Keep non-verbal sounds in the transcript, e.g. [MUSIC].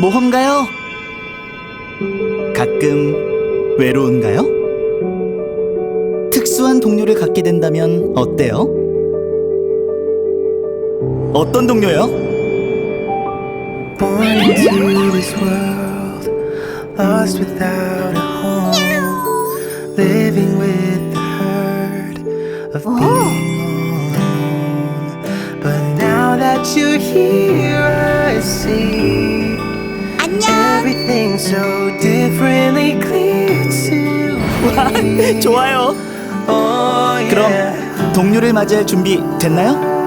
모험가요? 가끔 외로운가요? 특수한 동료를 갖게 된다면 어때요? 어떤 동료요? Born into this world, lost without a home, living with the hurt of being alone. But now that you're here, I see [LAUGHS] 좋아요. Oh, yeah. 그럼 동료를 맞이할 준비 됐나요?